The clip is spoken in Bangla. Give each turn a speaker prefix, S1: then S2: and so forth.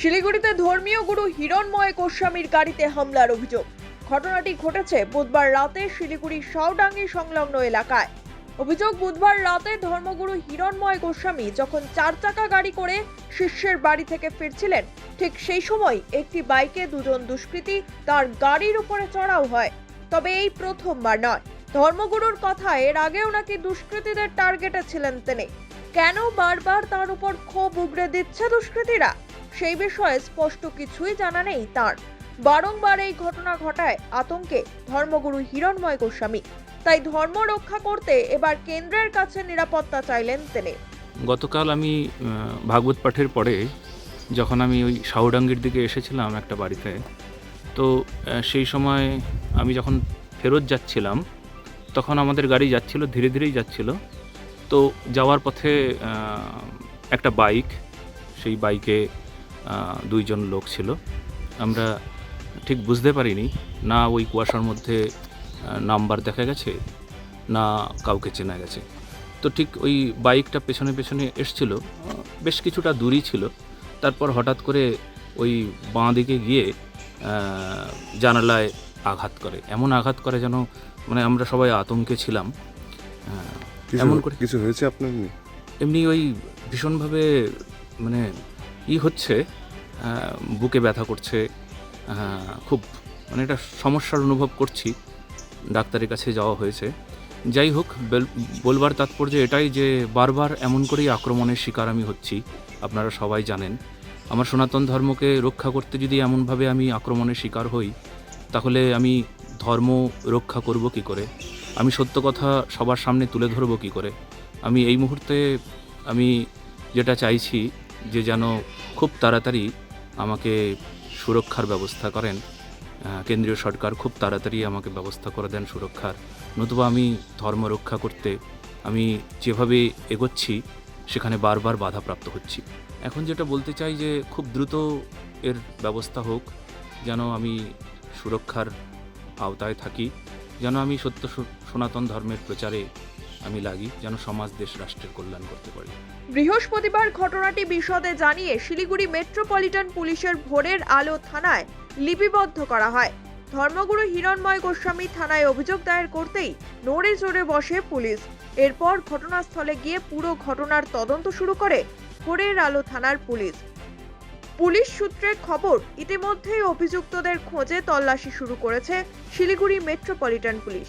S1: শিলিগুড়িতে ধর্মীয় গুরু হিরণময় গোস্বামীর গাড়িতে হামলার অভিযোগ। ঘটনাটি ঘটেছে বুধবার রাতে শিলিগুড়ির সাউডাঙ্গি সংলগ্ন এলাকায়। অভিযোগ, বুধবার রাতে ধর্মগুরু হিরণময় গোস্বামী যখন চার চাকা গাড়ি করে শিষ্যের বাড়ি থেকে ফিরছিলেন, ঠিক সেই সময় একটি বাইকে দুজন দুষ্কৃতী তার গাড়ির উপরে চড়াও হয়। তবে এই প্রথমবার নয়। ধর্মগুরুর কথা এর আগেও নাকি দুষ্কৃতীদের টার্গেটে ছিলেন তিনি। কেন বারবার তার উপর ক্ষোভ উগড়ে দিচ্ছে দুষ্কৃতীরা? সেই বিষয়ে স্পষ্ট কিছুই জানা নেই তার। বারংবার এই ঘটনা ঘটায় আতঙ্কে ধর্মগুরু হিরণময় গোস্বামী। তাই ধর্ম রক্ষা করতে এবার কেন্দ্রের কাছে নিরাপত্তা চাইলেন তিনি।
S2: গতকাল আমি ভাগবত পাঠের পরে যখন আমি ওই সাউডাঙ্গির দিকে এসেছিলাম একটা বাড়িতে, তো সেই সময় আমি যখন ফেরত যাচ্ছিলাম, তখন আমাদের গাড়ি যাচ্ছিল, ধীরে ধীরেই যাচ্ছিল। তো যাওয়ার পথে একটা বাইক, সেই বাইকে দুইজন লোক ছিল। আমরা ঠিক বুঝতে পারিনি না ওই কুয়াশার মধ্যে নাম্বার দেখা গেছে না কাউকে চেনা গেছে। তো ঠিক ওই বাইকটা পেছনে পেছনে এসছিল বেশ কিছুটা দূরই ছিল। তারপর হঠাৎ করে ওই বাঁ দিকে গিয়ে জানালায় আঘাত করে। এমন আঘাত করে যেন মানে আমরা সবাই আতঙ্কে ছিলাম। এমন করে
S3: কিছু হয়েছে আপনার
S2: এমনি ওই ভীষণভাবে মানে ই হচ্ছে বুকে ব্যথা করছে খুব মানে একটা সমস্যার অনুভব করছি, ডাক্তারের কাছে যাওয়া হয়েছে। যাই হোক বলবার তাৎপর্য এটাই যে বারবার এমন করেই আক্রমণের শিকার আমি হচ্ছি, আপনারা সবাই জানেন। আমার সনাতন ধর্মকে রক্ষা করতে যদি এমনভাবে আমি আক্রমণের শিকার হই, তাহলে আমি ধর্ম রক্ষা করব কি করে? আমি সত্য কথা সবার সামনে তুলে ধরবো কি করে? আমি এই মুহূর্তে আমি যেটা চাইছি যে যেন খুব তাড়াতাড়ি আমাকে সুরক্ষার ব্যবস্থা করেন কেন্দ্রীয় সরকার খুব তাড়াতাড়ি আমাকে ব্যবস্থা করে দেন সুরক্ষার। নতুবা আমি ধর্ম রক্ষা করতে, আমি যেভাবে এগোচ্ছি, সেখানে বারবার বাধাপ্রাপ্ত হচ্ছি। এখন যেটা বলতে চাই যে খুব দ্রুত এর ব্যবস্থা হোক, যেন আমি সুরক্ষার আওতায় থাকি, যেন আমি সত্য সনাতন ধর্মের প্রচারে আমি লাগি যেন সমাজ, দেশ, রাষ্ট্রের কল্যাণ করতে পারি।
S1: বৃহস্পতিবার ঘটনাটি বিশদে জানিয়ে শিলিগুড়ি মেট্রোপলিটন পুলিশের ভোরের আলো থানায় লিপিবদ্ধ করা হয়। ধর্মগুরু হিরণময় গোস্বামী থানায় অভিযোগ দায়ের করতেই নড়ে চড়ে বসে পুলিশ। এরপর ঘটনাস্থলে গিয়ে পুরো ঘটনার তদন্ত শুরু করে ভোরের আলো থানার পুলিশ। পুলিশ সূত্রের খবর, ইতিমধ্যেই অভিযুক্তদের খোঁজে তল্লাশি শুরু করেছে Siliguri metropolitan police.